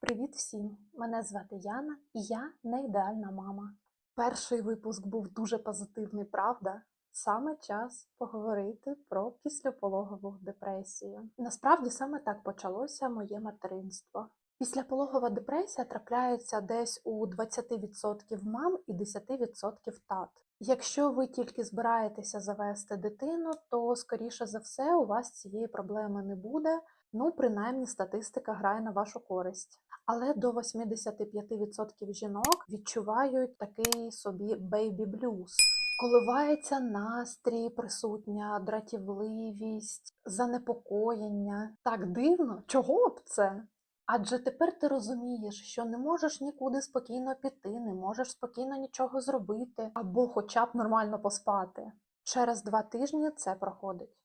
Привіт всім! Мене звати Яна і я не ідеальна мама. Перший випуск був дуже позитивний, правда? Саме час поговорити про післяпологову депресію. Насправді саме так почалося моє материнство. Післяпологова депресія трапляється десь у 20% мам і 10% тат. Якщо ви тільки збираєтеся завести дитину, то скоріше за все у вас цієї проблеми не буде. Ну, принаймні, статистика грає на вашу користь. Але до 85% жінок відчувають такий собі бейбі блюз. Коливається настрій, присутня дратівливість, занепокоєння. Так дивно, чого б це? Адже тепер ти розумієш, що не можеш нікуди спокійно піти, не можеш спокійно нічого зробити, або хоча б нормально поспати. Через два тижні це проходить.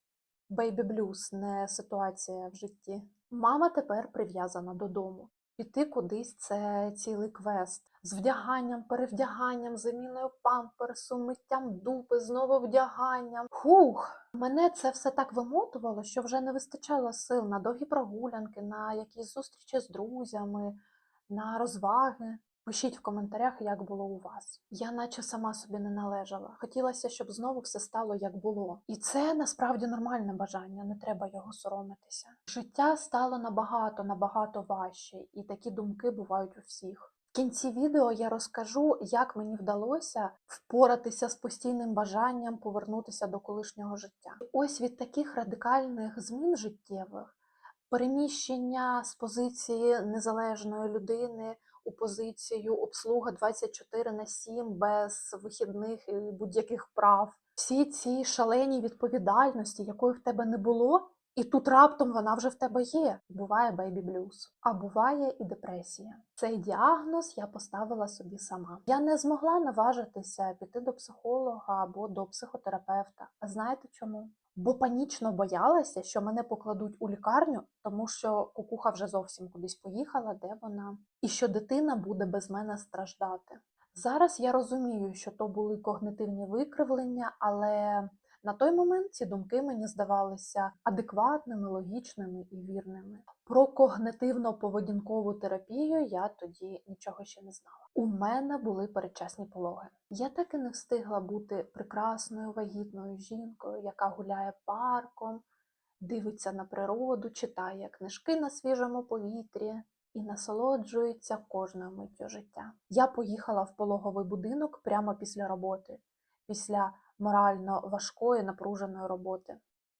Бейбі блюз не ситуація в житті. Мама тепер прив'язана додому. Піти кудись це цілий квест з вдяганням, перевдяганням, заміною памперсу, миттям дупи, знову вдяганням. Хух! Мене це все так вимотувало, що вже не вистачало сил на довгі прогулянки, на якісь зустрічі з друзями, на розваги. Пишіть в коментарях, як було у вас. Я наче сама собі не належала. Хотілося, щоб знову все стало як було. І це насправді нормальне бажання, не треба його соромитися. Життя стало набагато, набагато важче, і такі думки бувають у всіх. В кінці відео я розкажу, як мені вдалося впоратися з постійним бажанням повернутися до колишнього життя. Ось від таких радикальних змін життєвих переміщення з позиції незалежної людини у позицію обслуга 24 на 7 без вихідних і будь-яких прав. Всі ці шалені відповідальності, якої в тебе не було, і тут раптом вона вже в тебе є. Буває бейбі блюз, а буває і депресія. Цей діагноз я поставила собі сама. Я не змогла наважитися піти до психолога або до психотерапевта. А знаєте чому? Бо панічно боялася, що мене покладуть у лікарню, тому що кукуха вже зовсім кудись поїхала, де вона, і що дитина буде без мене страждати. Зараз я розумію, що то були когнитивні викривлення, але на той момент ці думки мені здавалися адекватними, логічними і вірними. Про когнитивно-поведінкову терапію я тоді нічого ще не знала. У мене були передчасні пологи. Я так і не встигла бути прекрасною вагітною жінкою, яка гуляє парком, дивиться на природу, читає книжки на свіжому повітрі і насолоджується кожною миттю життя. Я поїхала в пологовий будинок прямо після роботи, після морально важкої напруженої роботи.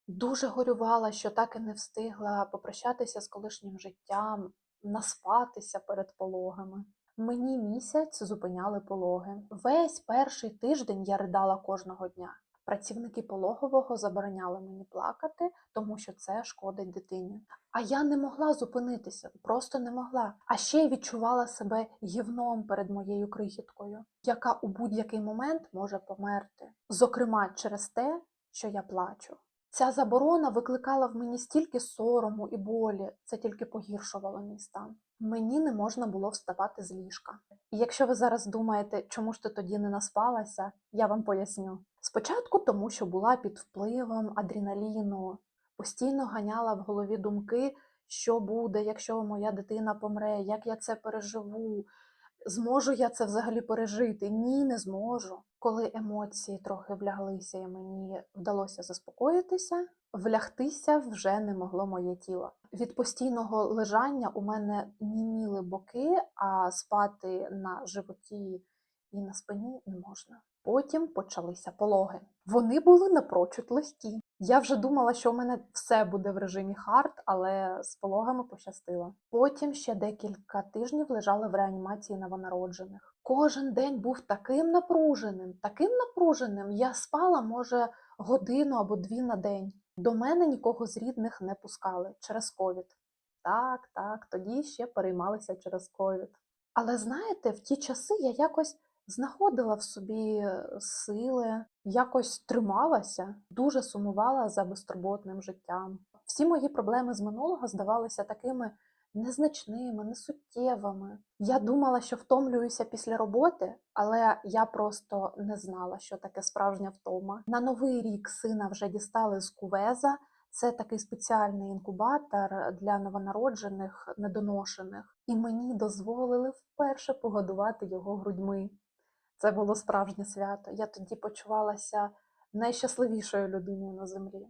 Дуже горювала, що так і не встигла попрощатися з колишнім життям, наспатися перед пологами. Мені місяць зупиняли пологи. Весь перший тиждень я ридала кожного дня. Працівники пологового забороняли мені плакати, тому що це шкодить дитині. А я не могла зупинитися, просто не могла. А ще й відчувала себе гівном перед моєю крихіткою, яка у будь-який момент може померти. Зокрема, через те, що я плачу. Ця заборона викликала в мені стільки сорому і болі, це тільки погіршувало мій стан. Мені не можна було вставати з ліжка. І якщо ви зараз думаєте, чому ж ти тоді не наспалася, я вам поясню. Спочатку тому, що була під впливом адреналіну, постійно ганяла в голові думки, що буде, якщо моя дитина помре, як я це переживу, зможу я це взагалі пережити? Ні, не зможу. Коли емоції трохи вляглися і мені вдалося заспокоїтися, влягтися вже не могло моє тіло. Від постійного лежання у мене німіли боки, а спати на животі і на спині не можна. Потім почалися пологи. Вони були напрочуд легкі. Я вже думала, що у мене все буде в режимі хард, але з пологами пощастило. Потім ще декілька тижнів лежали в реанімації новонароджених. Кожен день був таким напруженим, таким напруженим. Я спала, може, годину або дві на день. До мене нікого з рідних не пускали через ковід. Так, так, тоді ще переймалися через ковід. Але знаєте, в ті часи я якось знаходила в собі е, сили, якось трималася, дуже сумувала за безтурботним життям. Всі мої проблеми з минулого здавалися такими незначними, несуттєвими. Я думала, що втомлююся після роботи, але я просто не знала, що таке справжня втома. На новий рік сина вже дістали з кувеза. Це такий спеціальний інкубатор для новонароджених, недоношених, і мені дозволили вперше погодувати його грудьми. Це було справжнє свято. Я тоді почувалася найщасливішою людиною на землі.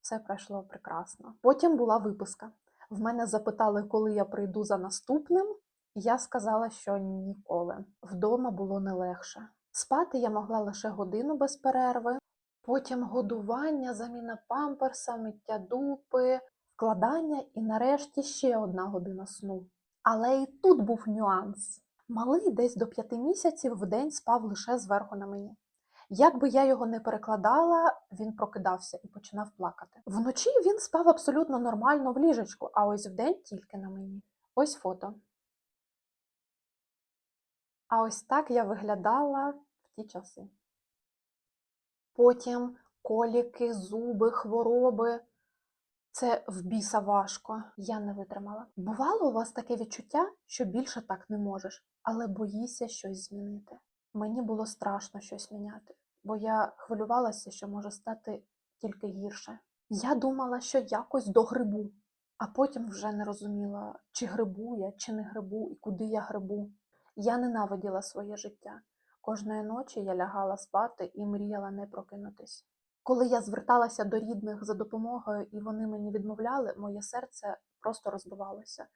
Все пройшло прекрасно. Потім була виписка. В мене запитали, коли я прийду за наступним. Я сказала, що ніколи. Вдома було не легше. Спати я могла лише годину без перерви. Потім годування, заміна памперса, миття дупи, вкладання і нарешті ще одна година сну. Але і тут був нюанс. Малий десь до п'яти місяців в день спав лише зверху на мені. Як би я його не перекладала, він прокидався і починав плакати. Вночі він спав абсолютно нормально в ліжечку, а ось вдень тільки на мені. Ось фото. А ось так я виглядала в ті часи. Потім коліки, зуби, хвороби. Це в біса важко. Я не витримала. Бувало у вас таке відчуття, що більше так не можеш, але боїшся щось змінити. Мені було страшно щось міняти, бо я хвилювалася, що може стати тільки гірше. Я думала, що якось догрибу, а потім вже не розуміла, чи грибу я, чи не грибу, і куди я грибу. Я ненавиділа своє життя. Кожної ночі я лягала спати і мріяла не прокинутись. Коли я зверталася до рідних за допомогою і вони мені відмовляли, моє серце просто розбивалося.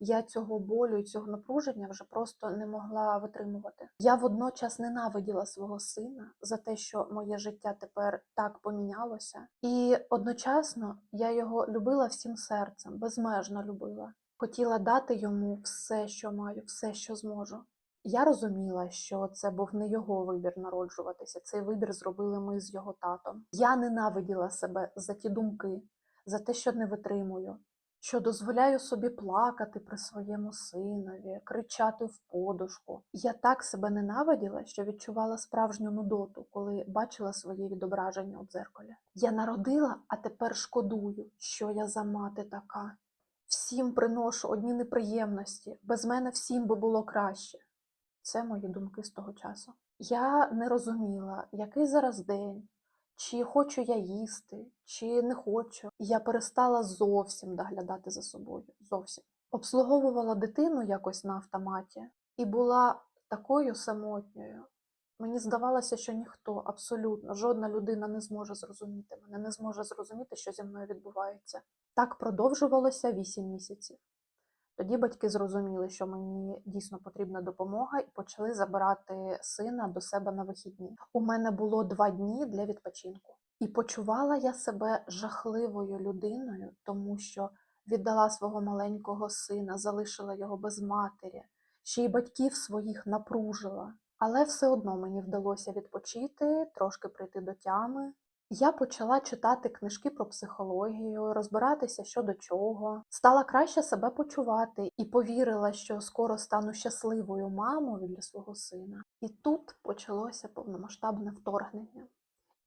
Я цього болю і цього напруження вже просто не могла витримувати. Я водночас ненавиділа свого сина за те, що моє життя тепер так помінялося, і одночасно я його любила всім серцем, безмежно любила. Хотіла дати йому все, що маю, все, що зможу. Я розуміла, що це був не його вибір народжуватися. Цей вибір зробили ми з його татом. Я ненавиділа себе за ті думки, за те, що не витримую, що дозволяю собі плакати при своєму синові, кричати в подушку. Я так себе ненавиділа, що відчувала справжню нудоту, коли бачила своє відображення у дзеркалі. Я народила, а тепер шкодую, що я за мати така. Всім приношу одні неприємності, без мене всім би було краще. Це мої думки з того часу. Я не розуміла, який зараз день, чи хочу я їсти, чи не хочу. Я перестала зовсім доглядати за собою. Зовсім обслуговувала дитину якось на автоматі і була такою самотньою. Мені здавалося, що ніхто, абсолютно жодна людина не зможе зрозуміти мене, не зможе зрозуміти, що зі мною відбувається. Так продовжувалося вісім місяців. Тоді батьки зрозуміли, що мені дійсно потрібна допомога, і почали забирати сина до себе на вихідні. У мене було два дні для відпочинку, і почувала я себе жахливою людиною, тому що віддала свого маленького сина, залишила його без матері, ще й батьків своїх напружила. Але все одно мені вдалося відпочити, трошки прийти до тями. Я почала читати книжки про психологію, розбиратися що до чого, стала краще себе почувати і повірила, що скоро стану щасливою мамою для свого сина. І тут почалося повномасштабне вторгнення.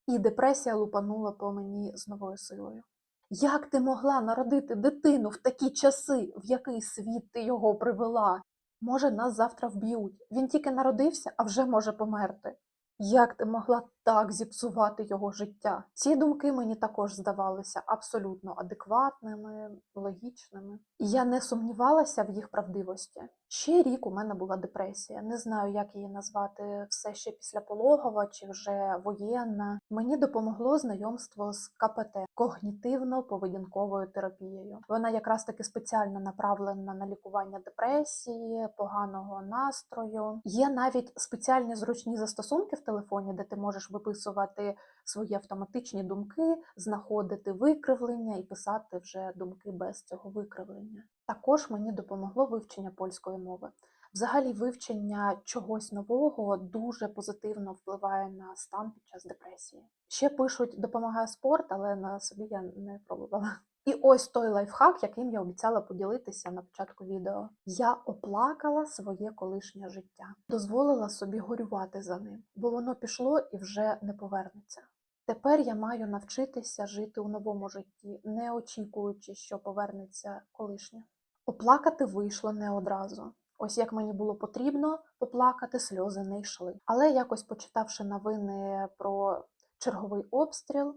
І депресія лупанула по мені з новою силою. Як ти могла народити дитину в такі часи, в який світ ти його привела? Може, нас завтра вб'ють. Він тільки народився, а вже може померти. Як ти могла так зіпсувати його життя? Ці думки мені також здавалися абсолютно адекватними, логічними. І я не сумнівалася в їх правдивості. Ще рік у мене була депресія. Не знаю, як її назвати все ще післяпологова чи вже воєнна. Мені допомогло знайомство з КПТ когнітивно-поведінковою терапією. Вона якраз таки спеціально направлена на лікування депресії, поганого настрою. Є навіть спеціальні зручні застосунки в телефоні, де ти можеш виписувати свої автоматичні думки, знаходити викривлення і писати вже думки без цього викривлення. Також мені допомогло вивчення польської мови. Взагалі, вивчення чогось нового дуже позитивно впливає на стан під час депресії. Ще пишуть, допомагає спорт, але на собі я не пробувала. І ось той лайфхак, яким я обіцяла поділитися на початку відео. Я оплакала своє колишнє життя, дозволила собі горювати за ним, бо воно пішло і вже не повернеться. Тепер я маю навчитися жити у новому житті, не очікуючи, що повернеться колишнє. Оплакати вийшло не одразу. Ось як мені було потрібно поплакати, сльози не йшли. Але якось почитавши новини про черговий обстріл,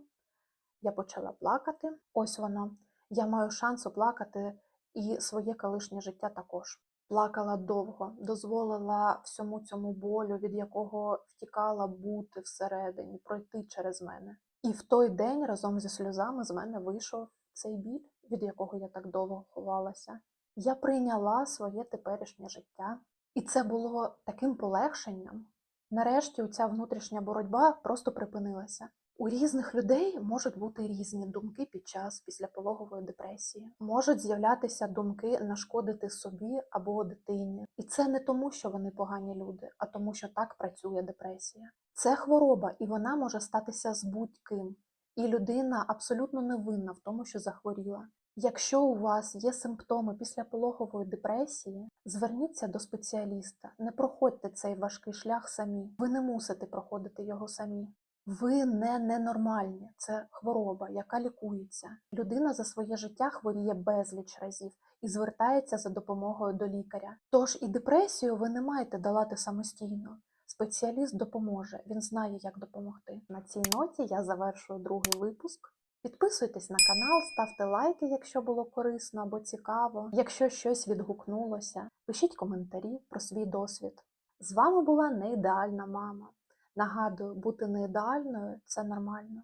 Я почала плакати. Ось воно. Я маю шанс оплакати і своє колишнє життя також. Плакала довго, дозволила всьому цьому болю, від якого втікала бути всередині, пройти через мене. І в той день разом зі сльозами з мене вийшов цей біль, від якого я так довго ховалася. Я прийняла своє теперішнє життя, і це було таким полегшенням. Нарешті ця внутрішня боротьба просто припинилася. У різних людей можуть бути різні думки під час післяпологової депресії. Можуть з'являтися думки нашкодити собі або дитині. І це не тому, що вони погані люди, а тому, що так працює депресія. Це хвороба, і вона може статися з будь-ким. І людина абсолютно не винна в тому, що захворіла. Якщо у вас є симптоми післяпологової депресії, зверніться до спеціаліста. Не проходьте цей важкий шлях самі. Ви не мусите проходити його самі. Ви не ненормальні, це хвороба, яка лікується. Людина за своє життя хворіє безліч разів і звертається за допомогою до лікаря. Тож і депресію ви не маєте долати самостійно. Спеціаліст допоможе, він знає, як допомогти. На цій ноті я завершую другий випуск. Підписуйтесь на канал, ставте лайки, якщо було корисно або цікаво. Якщо щось відгукнулося, пишіть коментарі про свій досвід. З вами була неідеальна мама. Нагадую, бути неідеальною це нормально.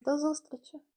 До зустрічі!